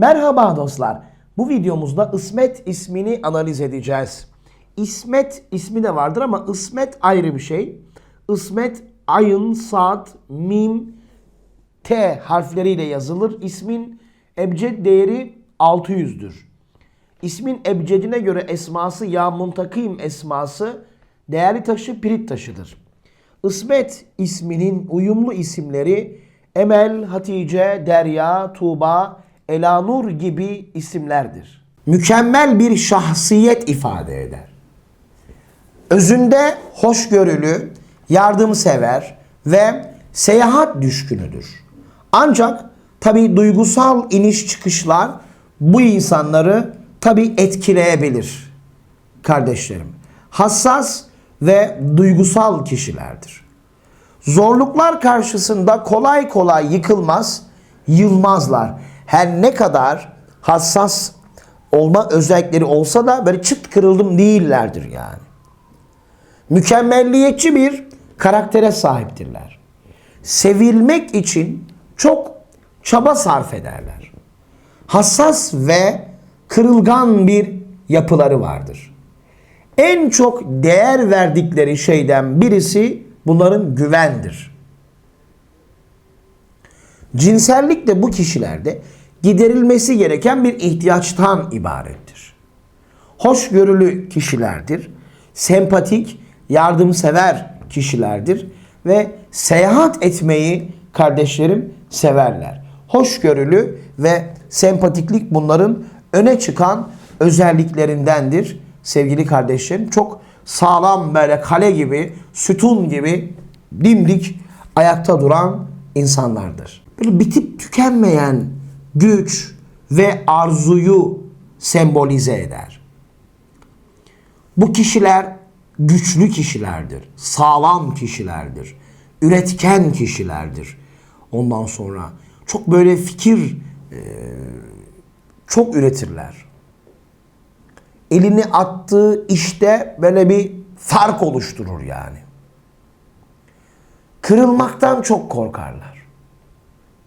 Merhaba dostlar. Bu videomuzda İsmet ismini analiz edeceğiz. İsmet ismi de vardır ama İsmet ayrı bir şey. İsmet ayın, saat, mim, T harfleriyle yazılır. İsmin ebced değeri 600'dür. İsmin ebcedine göre esması ya muntakim esması değerli taşı pirit taşıdır. İsmet isminin uyumlu isimleri Emel, Hatice, Derya, Tuğba, Elanur gibi isimlerdir. Mükemmel bir şahsiyet ifade eder. Özünde hoşgörülü, yardımsever ve seyahat düşkünüdür. Ancak tabi duygusal iniş çıkışlar bu insanları tabi etkileyebilir kardeşlerim. Hassas ve duygusal kişilerdir. Zorluklar karşısında kolay kolay yıkılmaz, yılmazlar. Her ne kadar hassas olma özellikleri olsa da böyle çıt kırıldım değillerdir yani. Mükemmelliyetçi bir karaktere sahiptirler. Sevilmek için çok çaba sarf ederler. Hassas ve kırılgan bir yapıları vardır. En çok değer verdikleri şeyden birisi bunların güvendir. Cinsellik de bu kişilerde giderilmesi gereken bir ihtiyaçtan ibarettir. Hoşgörülü kişilerdir, sempatik, yardımsever kişilerdir ve seyahat etmeyi kardeşlerim severler. Hoşgörülü ve sempatiklik bunların öne çıkan özelliklerindendir sevgili kardeşlerim. Çok sağlam böyle kale gibi, sütun gibi dimdik ayakta duran insanlardır. Böyle bitip tükenmeyen güç ve arzuyu sembolize eder. Bu kişiler güçlü kişilerdir, sağlam kişilerdir, üretken kişilerdir. Ondan sonra çok böyle fikir e, çok üretirler. Elini attığı işte böyle bir fark oluşturur yani. Kırılmaktan çok korkarlar.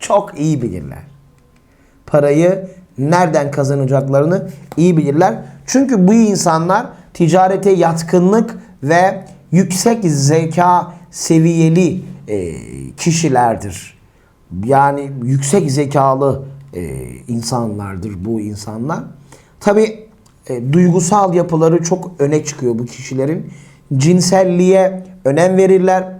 çok iyi bilirler. Parayı nereden kazanacaklarını iyi bilirler. Çünkü bu insanlar ticarete yatkınlık ve yüksek zeka seviyeli e, kişilerdir. Yani yüksek zekalı e, insanlardır bu insanlar. Tabi e, duygusal yapıları çok öne çıkıyor bu kişilerin. Cinselliğe önem verirler.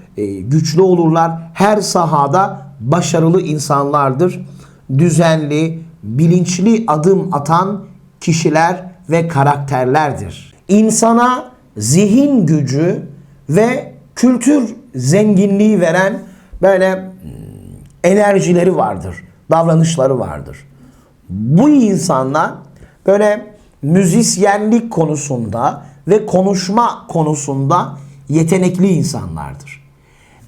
güçlü olurlar. Her sahada başarılı insanlardır. Düzenli, bilinçli adım atan kişiler ve karakterlerdir. İnsana zihin gücü ve kültür zenginliği veren böyle hmm, enerjileri vardır, davranışları vardır. Bu insanlar böyle müzisyenlik konusunda ve konuşma konusunda yetenekli insanlardır.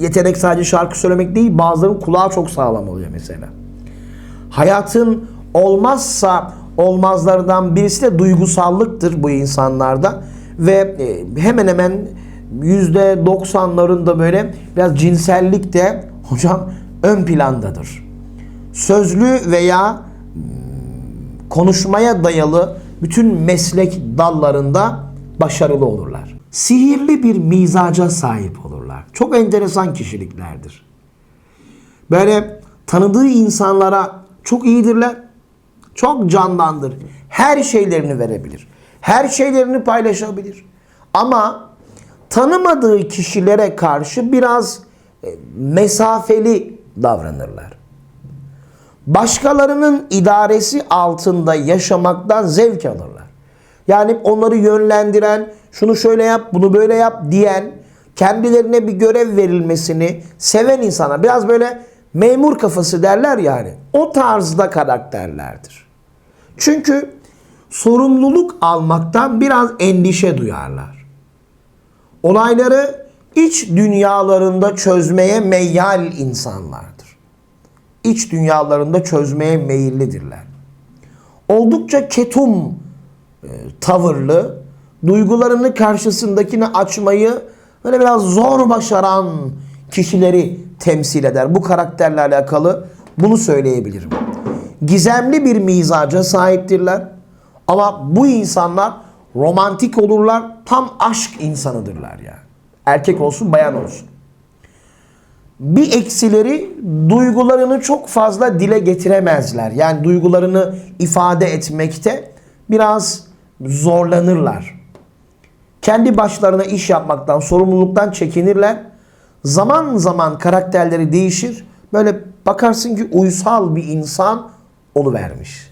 yetenek sadece şarkı söylemek değil, bazılarının kulağı çok sağlam oluyor mesela. Hayatın olmazsa olmazlardan birisi de duygusallıktır bu insanlarda ve e, hemen hemen yüzde 90'larında böyle biraz cinsellik de hocam ön plandadır sözlü veya hmm, konuşmaya dayalı bütün meslek dallarında başarılı olurlar. Sihirli bir mizaca sahip olurlar. Çok enteresan kişiliklerdir. Böyle tanıdığı insanlara çok iyidirler. Çok candandır. Her şeylerini verebilir. Her şeylerini paylaşabilir. Ama tanımadığı kişilere karşı biraz e, mesafeli davranırlar başkalarının idaresi altında yaşamaktan zevk alırlar. Yani onları yönlendiren, şunu şöyle yap, bunu böyle yap diyen, kendilerine bir görev verilmesini seven insana biraz böyle memur kafası derler yani. O tarzda karakterlerdir. Çünkü sorumluluk almaktan biraz endişe duyarlar. Olayları iç dünyalarında çözmeye meyyal insanlardır iç dünyalarında çözmeye meyillidirler. Oldukça ketum e, tavırlı, duygularını karşısındakini açmayı böyle biraz zor başaran kişileri temsil eder. Bu karakterle alakalı bunu söyleyebilirim. Gizemli bir mizaca sahiptirler. Ama bu insanlar romantik olurlar. Tam aşk insanıdırlar yani. Erkek olsun bayan olsun. Bir eksileri duygularını çok fazla dile getiremezler. Yani duygularını ifade etmekte biraz zorlanırlar. Kendi başlarına iş yapmaktan, sorumluluktan çekinirler. Zaman zaman karakterleri değişir. Böyle bakarsın ki uysal bir insan oluvermiş.